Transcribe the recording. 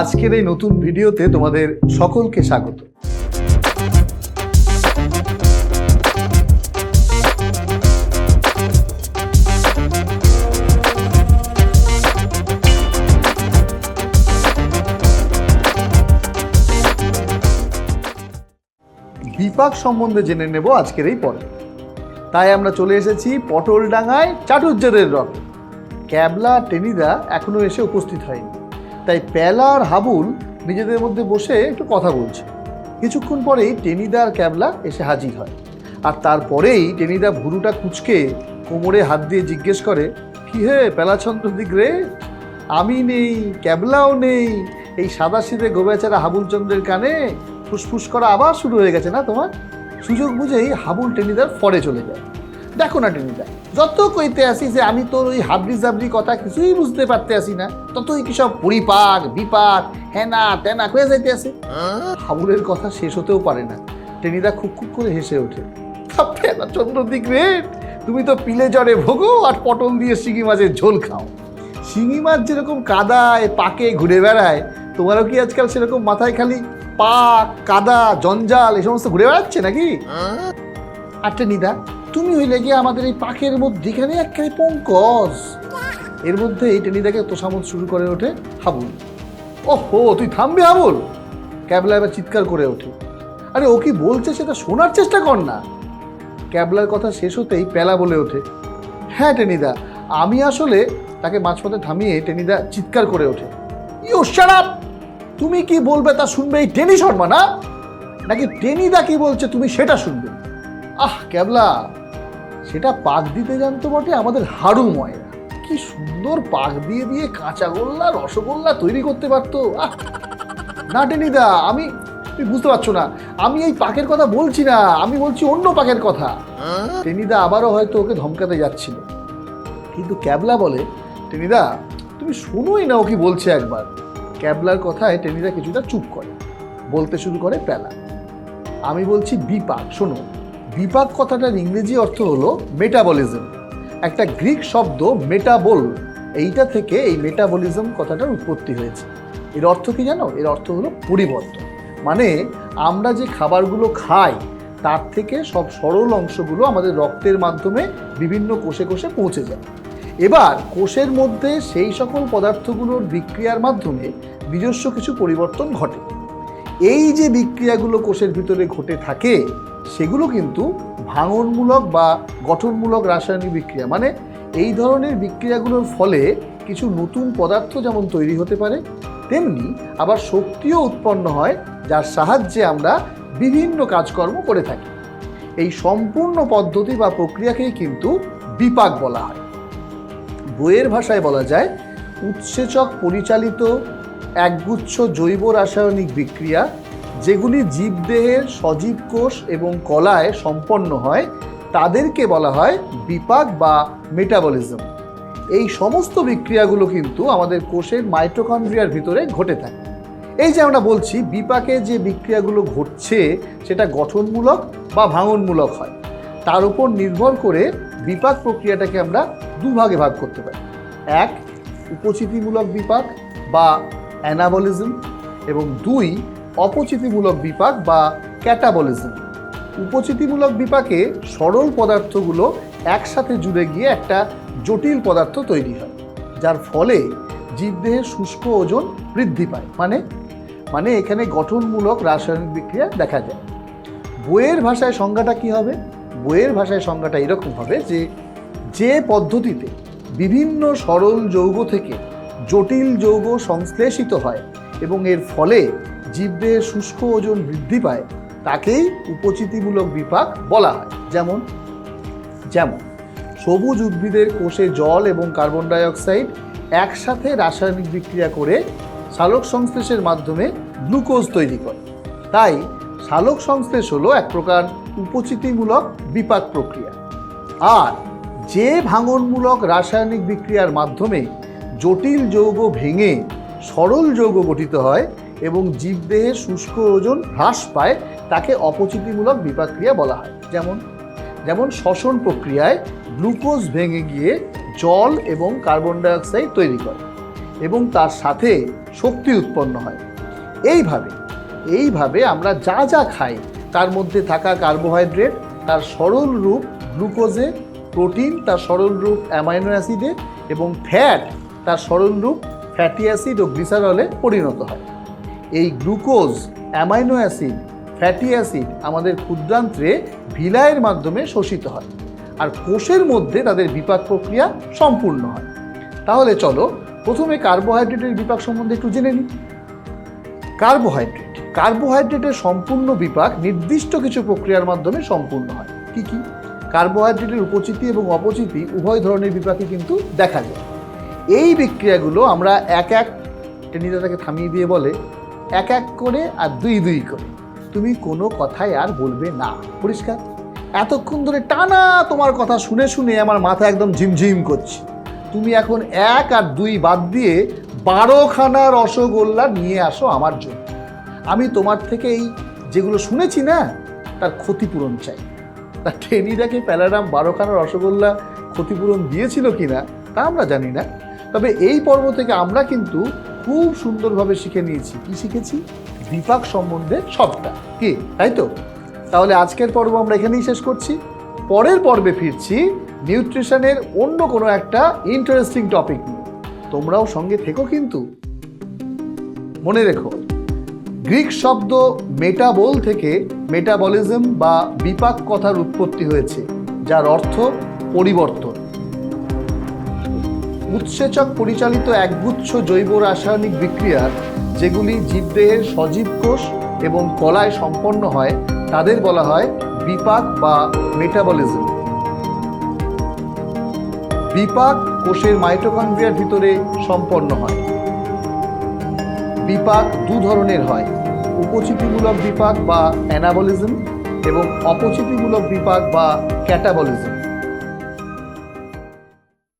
আজকের এই নতুন ভিডিওতে তোমাদের সকলকে স্বাগত। বিপাক সম্বন্ধে জেনে নেব আজকের এই পর্বে। তাই আমরা চলে এসেছি পটলডাঙ্গায় চাটুর্যদের রথ। ক্যাবলা, টেনিদা এখনও এসে উপস্থিত হয়নি। তাই প্যালা আর হাবুল নিজেদের মধ্যে বসে একটু কথা বলছে। কিছুক্ষণ পরেই টেনিদা আর ক্যাবলা এসে হাজির হয়। আর তারপরেই টেনিদা ভুরুটা কুচকে কোমরে হাত দিয়ে জিজ্ঞেস করে, কি হে পেলাচন্দ্র দিক রে? আমি নেই, ক্যাবলাও নেই। এই সাদা সিধে গোবেচারা হাবুলচন্দ্রের কানে ফুসফুস করা আবার শুরু হয়ে গেছে না তোমার? সুযোগ বুঝেই হাবুল টেনিদার ফরে চলে যায়। দেখো না, টেনিদা। যত কইতে আসি যে আমি তোর ওই হাবড়ি জাবড়ি কথা কিছুই বুঝতে পারতে আসি না, ততই কি সব পরিপাক, বিপাক, হেনা তেনা হয়ে যাইতে আসে? হাবুরের কথা শেষ হতেও পারে না। টেনিদা খুব খুব করে হেসে ওঠে। চন্দ্রদিক রে, তুমি তো পিলে জ্বরে ভোগো আর পটল দিয়ে শিঙি মাছের ঝোল খাও। শিঙি মাছ যেরকম কাদায়, পাকে ঘুরে বেড়ায়, তোমারও কি আজকাল সেরকম মাথায় খালি পাক, কাদা, জঞ্জাল এই সমস্ত ঘুরে বেড়াচ্ছে নাকি? আচ্ছা নিদা তুমি হইলে গিয়ে আমাদের এই পাকের মধ্যেখানে একখানে পঙ্কজ। এর মধ্যে এই টেনিদাকে তোষামত শুরু করে ওঠে হাবুল। ওহো, তুই থামবি হাবুল? ক্যাবলা এবার চিৎকার করে ওঠে। আরে, ও কি বলছে সেটা শোনার চেষ্টা কর না। ক্যাবলার কথা শেষ হতেই প্যালা বলে ওঠে হ্যাঁ টেনিদা, আমি আসলে তাকে মাঝপথে থামিয়ে টেনিদা চিৎকার করে ওঠে। ইউ শাট তুমি কি বলবে তা শুনবে এই টেনি শর্মা, না? নাকি টেনিদা কি বলছে তুমি সেটা শুনবে? আহ, ক্যাবলা! সেটা পাক দিতে জানতো বটে আমাদের হাড়ু ময়রা কি সুন্দর পাক দিয়ে দিয়ে কাঁচাগোল্লা রসগোল্লা তৈরি করতে পারতো। না, টেনিদা, আমি, তুমি বুঝতে পারছ না। আমি এই পাকের কথা বলছি না, আমি বলছি অন্য পাকের কথা। টেনিদা আবারও হয়তো ওকে ধমকাতে যাচ্ছিল। কিন্তু ক্যাবলা বলে, টেনিদা, তুমি শোনোই না ও কি বলছে একবার। ক্যাবলার কথায় টেনিদা কিছুটা চুপ করে। বলতে শুরু করে প্যালা। আমি বলছি বিপাক, শোনো বিপাক কথাটার ইংরেজি অর্থ হলো মেটাবলিজম একটা গ্রিক শব্দ মেটাবল এইটা থেকে এই মেটাবলিজম কথাটার উৎপত্তি হয়েছে। এর অর্থ কি জানো? এর অর্থ হলো পরিবর্তন। মানে আমরা যে খাবারগুলো খাই, তার থেকে সব সরল অংশগুলো আমাদের রক্তের মাধ্যমে বিভিন্ন কোষে কোষে পৌঁছে যায়। এবার কোষের মধ্যে সেই সকল পদার্থগুলোর বিক্রিয়ার মাধ্যমে নিজস্ব কিছু পরিবর্তন ঘটে। এই যে বিক্রিয়াগুলো কোষের ভিতরে ঘটে থাকে সেগুলো কিন্তু ভাঙনমূলক বা গঠনমূলক রাসায়নিক বিক্রিয়া মানে এই ধরনের বিক্রিয়াগুলোর ফলে কিছু নতুন পদার্থ যেমন তৈরি হতে পারে, তেমনি আবার শক্তিও উৎপন্ন হয়, যার সাহায্যে আমরা বিভিন্ন কাজকর্ম করে থাকি। এই সম্পূর্ণ পদ্ধতি বা প্রক্রিয়াকেই কিন্তু বিপাক বলা হয়। বইয়ের ভাষায় বলা যায়, উৎসেচক পরিচালিত একগুচ্ছ জৈব রাসায়নিক বিক্রিয়া যেগুলি জীবদেহের সজীব কোষ এবং কলায় সম্পন্ন হয়, তাদেরকে বলা হয় বিপাক বা মেটাবলিজম। এই সমস্ত বিক্রিয়াগুলো কিন্তু আমাদের কোষের মাইটোকন্ড্রিয়ার ভিতরে ঘটে থাকে। এই যে আমরা বলছি, বিপাকে যে বিক্রিয়াগুলো ঘটছে, সেটা গঠনমূলক বা ভাঙনমূলক হয়। তার উপর নির্ভর করে বিপাক প্রক্রিয়াটাকে আমরা দুভাগে ভাগ করতে পারি। এক, উপচিতিমূলক বিপাক বা অ্যানাবলিজম এবং দুই অপচিতিমূলক বিপাক বা ক্যাটাবলিজম। উপচিতিমূলক বিপাকে সরল পদার্থগুলো একসাথে জুড়ে গিয়ে একটা জটিল পদার্থ তৈরি হয়, যার ফলে জীবদেহের শুষ্ক ওজন বৃদ্ধি পায়। মানে? মানে এখানে গঠনমূলক রাসায়নিক বিক্রিয়া দেখা যায়। বইয়ের ভাষায় সংজ্ঞাটা কি হবে? বইয়ের ভাষায় সংজ্ঞাটা এরকম হবে যে যে পদ্ধতিতে বিভিন্ন সরল যৌগ থেকে জটিল যৌগ সংশ্লেষিত হয় এবং এর ফলে জীবদেহের শুষ্ক ওজন বৃদ্ধি পায়, তাকেই উপচিতিমূলক বিপাক বলা হয়। যেমন যেমন, সবুজ উদ্ভিদের কোষে জল এবং কার্বন ডাই অক্সাইড একসাথে রাসায়নিক বিক্রিয়া করে সালোক সংশ্লেষের মাধ্যমে গ্লুকোজ তৈরি করে। তাই সালোক সংশ্লেষ হলো এক প্রকার উপচিতিমূলক বিপাক প্রক্রিয়া। আর যে ভাঙনমূলক রাসায়নিক বিক্রিয়ার মাধ্যমে জটিল যৌগ ভেঙে সরল যৌগ গঠিত হয় এবং জীবদেহের শুষ্ক ওজন হ্রাস পায়, তাকে অপচিতিমূলক বিপাক্রিয়া বলা হয়। যেমন যেমন শ্বসন প্রক্রিয়ায় গ্লুকোজ ভেঙে গিয়ে জল এবং কার্বন ডাইঅক্সাইড তৈরি করে এবং তার সাথে শক্তি উৎপন্ন হয়। এইভাবে এইভাবে আমরা যা যা খাই, তার মধ্যে থাকা কার্বোহাইড্রেট, তার সরল রূপ গ্লুকোজে, প্রোটিন, তার সরল রূপ অ্যামাইনো অ্যাসিডে এবং ফ্যাট, তার সরল রূপ ফ্যাটি অ্যাসিড ও গ্লিসারলে পরিণত হয়। এই glucose, amino acid, fatty acid আমাদের ক্ষুদ্রান্ত্রে ভিলায়ের মাধ্যমে শোষিত হয় আর কোষের মধ্যে তাদের বিপাক প্রক্রিয়া সম্পূর্ণ হয়। তাহলে চলো প্রথমে কার্বোহাইড্রেটের বিপাক সম্বন্ধে একটু জেনে নিই। কার্বোহাইড্রেট, কার্বোহাইড্রেটের সম্পূর্ণ বিপাক নির্দিষ্ট কিছু প্রক্রিয়ার মাধ্যমে সম্পূর্ণ হয়। কি কি? কার্বোহাইড্রেটের উপচিতি এবং অপচিতি উভয় ধরনের বিপাকে কিন্তু দেখা যায়। এই বিক্রিয়াগুলো আমরা এক এক টেনিদা তাকে থামিয়ে দিয়ে বলে এক এক করে আর দুই দুই করে। তুমি কোনো কথাই আর বলবে না। পরিষ্কার? এতক্ষণ ধরে টানা তোমার কথা শুনে শুনে আমার মাথা একদম ঝিমঝিম করছে। তুমি এখন এক আর দুই বাদ দিয়ে বারোখানা রসগোল্লা নিয়ে আসো আমার জন্য। আমি তোমার থেকে এই যেগুলো শুনেছি না, তার ক্ষতিপূরণ চাই। তা টেনিদাকে প্যালারাম বারোখানা রসগোল্লা ক্ষতিপূরণ দিয়েছিল কিনা, তা আমরা জানি না। তবে এই পর্ব থেকে আমরা কিন্তু খুব সুন্দরভাবে শিখে নিয়েছি। কি শিখেছি? বিপাক সম্বন্ধে সবটা। কি? তাই তো? তাহলে আজকের পর্ব আমরা এখানেই শেষ করছি। পরের পর্বে ফিরছি নিউট্রিশনের অন্য কোনো একটা ইন্টারেস্টিং টপিক নিয়ে। তোমরাও সঙ্গে থেকো কিন্তু। মনে রেখো, গ্রিক শব্দ মেটাবোল থেকে মেটাবলিজম বা বিপাক কথার উৎপত্তি হয়েছে, যার অর্থ পরিবর্তন। উৎসেচক পরিচালিত একগুচ্ছ জৈব রাসায়নিক বিক্রিয়ার, যেগুলি জীবদেহের সজীব কোষ এবং কলায় সম্পন্ন হয়, তাদের বলা হয় বিপাক বা মেটাবলিজম। বিপাক কোষের মাইটোকন্ড্রিয়ার ভিতরে সম্পন্ন হয়। বিপাক দু ধরনের হয়, উপচিতিমূলক বিপাক বা অ্যানাবলিজম এবং অপচিতিমূলক বিপাক বা ক্যাটাবলিজম।